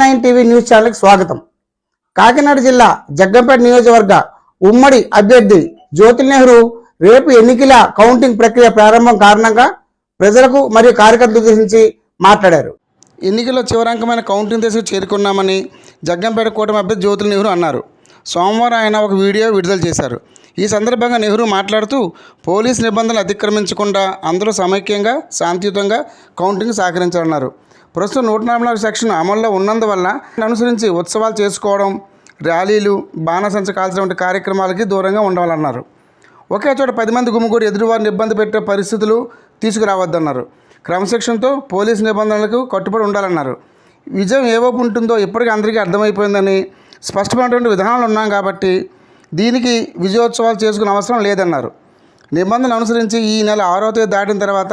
Nine TV news ఛానల్కి స్వాగతం. కాకినాడ జిల్లా జగ్గంపేట నియోజకవర్గ ఉమ్మడి అభ్యర్థి జ్యోతి నెహ్రూ రేపు ఎన్నికల కౌంటింగ్ ప్రక్రియ ప్రారంభం కారణంగా ప్రజలకు మరియు కార్యకర్తలు ఉద్దేశించి మాట్లాడారు. ఎన్నికల్లో చివరంకమైన కౌంటింగ్ దశకు చేరుకున్నామని జగ్గంపేట కూటమి అభ్యర్థి జ్యోతుల నెహ్రూ అన్నారు. సోమవారం ఆయన ఒక వీడియో విడుదల చేశారు. ఈ సందర్భంగా నెహ్రూ మాట్లాడుతూ పోలీస్ నిబంధనలు అతిక్రమించకుండా అందరూ సమైక్యంగా శాంతియుతంగా కౌంటింగ్ సహకరించాలన్నారు. ప్రస్తుతం నూట నలభై నాలుగు సెక్షన్ అమల్లో ఉన్నందువల్ల అనుసరించి ఉత్సవాలు చేసుకోవడం ర్యాలీలు బాణసంచ కాల్చడం వంటి కార్యక్రమాలకి దూరంగా ఉండాలన్నారు ఒకే చోట పది మంది గుమిగూడి ఎదురువారిని ఇబ్బంది పెట్టే పరిస్థితులు తీసుకురావద్దన్నారు. క్రమశిక్షణతో పోలీసు నిబంధనలకు కట్టుబడి ఉండాలన్నారు. విజయం ఏవోపు ఉంటుందో ఇప్పటికీ అందరికీ అర్థమైపోయిందని స్పష్టమైనటువంటి విధానాలు ఉన్నాం కాబట్టి దీనికి విజయోత్సవాలు చేసుకునే అవసరం లేదన్నారు. నిబంధనలు అనుసరించి ఈ నెల ఆరో తేదీ దాటిన తర్వాత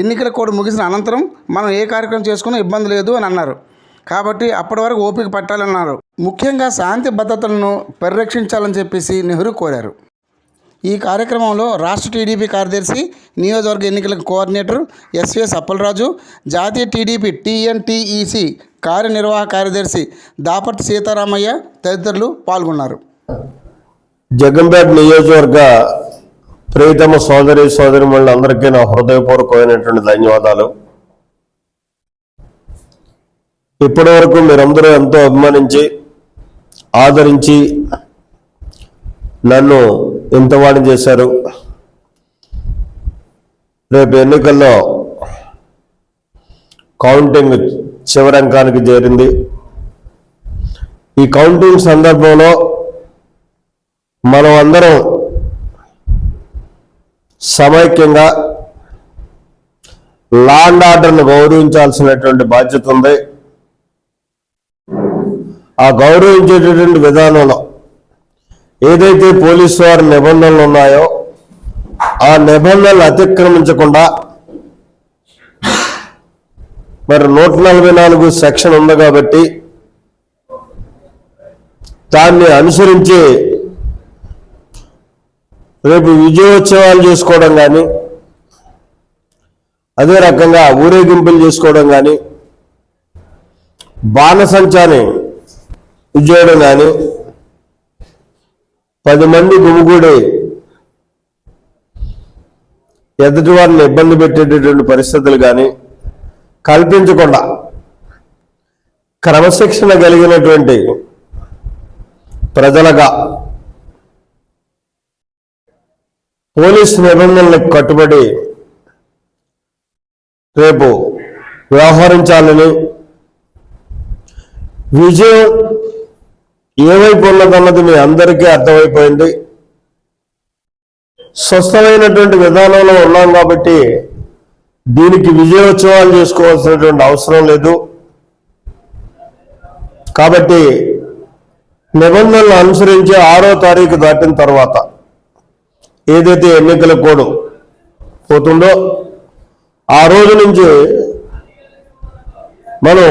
ఎన్నికల కోడ్ ముగిసిన అనంతరం మనం ఏ కార్యక్రమం చేసుకున్నా ఇబ్బంది లేదు అని అన్నారు. కాబట్టి అప్పటి వరకు ఓపిక పట్టాలన్నారు. ముఖ్యంగా శాంతి భద్రతలను పరిరక్షించాలని చెప్పేసి నెహ్రూ కోరారు. ఈ కార్యక్రమంలో రాష్ట్ర టీడీపీ కార్యదర్శి నియోజకవర్గ ఎన్నికల కోఆర్డినేటర్ ఎస్విఎస్ అప్పలరాజు జాతీయ టీడీపీ టీఎన్టీఈసి కార్యనిర్వాహక కార్యదర్శి దాపర్తి సీతారామయ్య తదితరులు పాల్గొన్నారు. జగంపేట నియోజకవర్గ ప్రియతమ సోదరి సోదరి అందరికీ నా హృదయపూర్వకమైనటువంటి ధన్యవాదాలు. ఇప్పటి వరకు మీరందరూ ఎంతో అభిమానించి ఆదరించి నన్ను ఇంతవాణి చేశారు. రేపు ఎన్నికల్లో కౌంటింగ్ చివరంకానికి చేరింది. ఈ కౌంటింగ్ సందర్భంలో మనం అందరం సమైక్యంగా లా అండ్ ఆర్డర్ను గౌరవించాల్సినటువంటి బాధ్యత ఉంది. ఆ గౌరవించేటటువంటి విధానంలో ఏదైతే పోలీసు వారి నిబంధనలు ఉన్నాయో ఆ నిబంధనలు అతిక్రమించకుండా మరి నూట నలభై నాలుగు సెక్షన్ ఉంది కాబట్టి దాన్ని అనుసరించి రేపు విజయోత్సవాలు చేసుకోవడం కానీ అదే రకంగా ఊరేగింపులు చేసుకోవడం కానీ బాణసంచాని విజయడం కానీ పది మంది గుమిగూడి ఎదుటి వారిని ఇబ్బంది పెట్టేటటువంటి పరిస్థితులు కానీ కల్పించకుండా క్రమశిక్షణ కలిగినటువంటి ప్రజలుగా పోలీసు నిబంధనలకు కట్టుబడి రేపు వ్యవహరించాలని విజయం ఏవైపు ఉన్నదన్నది మీ అందరికీ అర్థమైపోయింది. స్వస్థమైనటువంటి విధానంలో ఉన్నాం కాబట్టి దీనికి విజయోత్సవాలు చేసుకోవాల్సినటువంటి అవసరం లేదు. కాబట్టి నిబంధనలు అనుసరించి ఆరో తారీఖు దాటిన తర్వాత ఏదైతే ఎన్నికల కోడ్ పోతుందో ఆ రోజు నుంచి మనం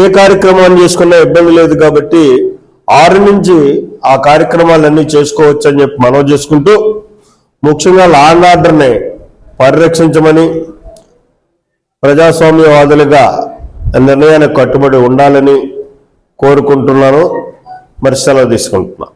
ఏ కార్యక్రమాన్ని చేసుకున్నా ఇబ్బంది లేదు కాబట్టి ఆరు నుంచి ఆ కార్యక్రమాలన్నీ చేసుకోవచ్చు అని చెప్పి మనం చేసుకుంటూ ముఖ్యంగా లా అండ్ ఆర్డర్ని పరిరక్షించమని ప్రజాస్వామ్యవాదులుగా నిర్ణయానికి కట్టుబడి ఉండాలని కోరుకుంటున్నాను. మరి సెలవు తీసుకుంటున్నాను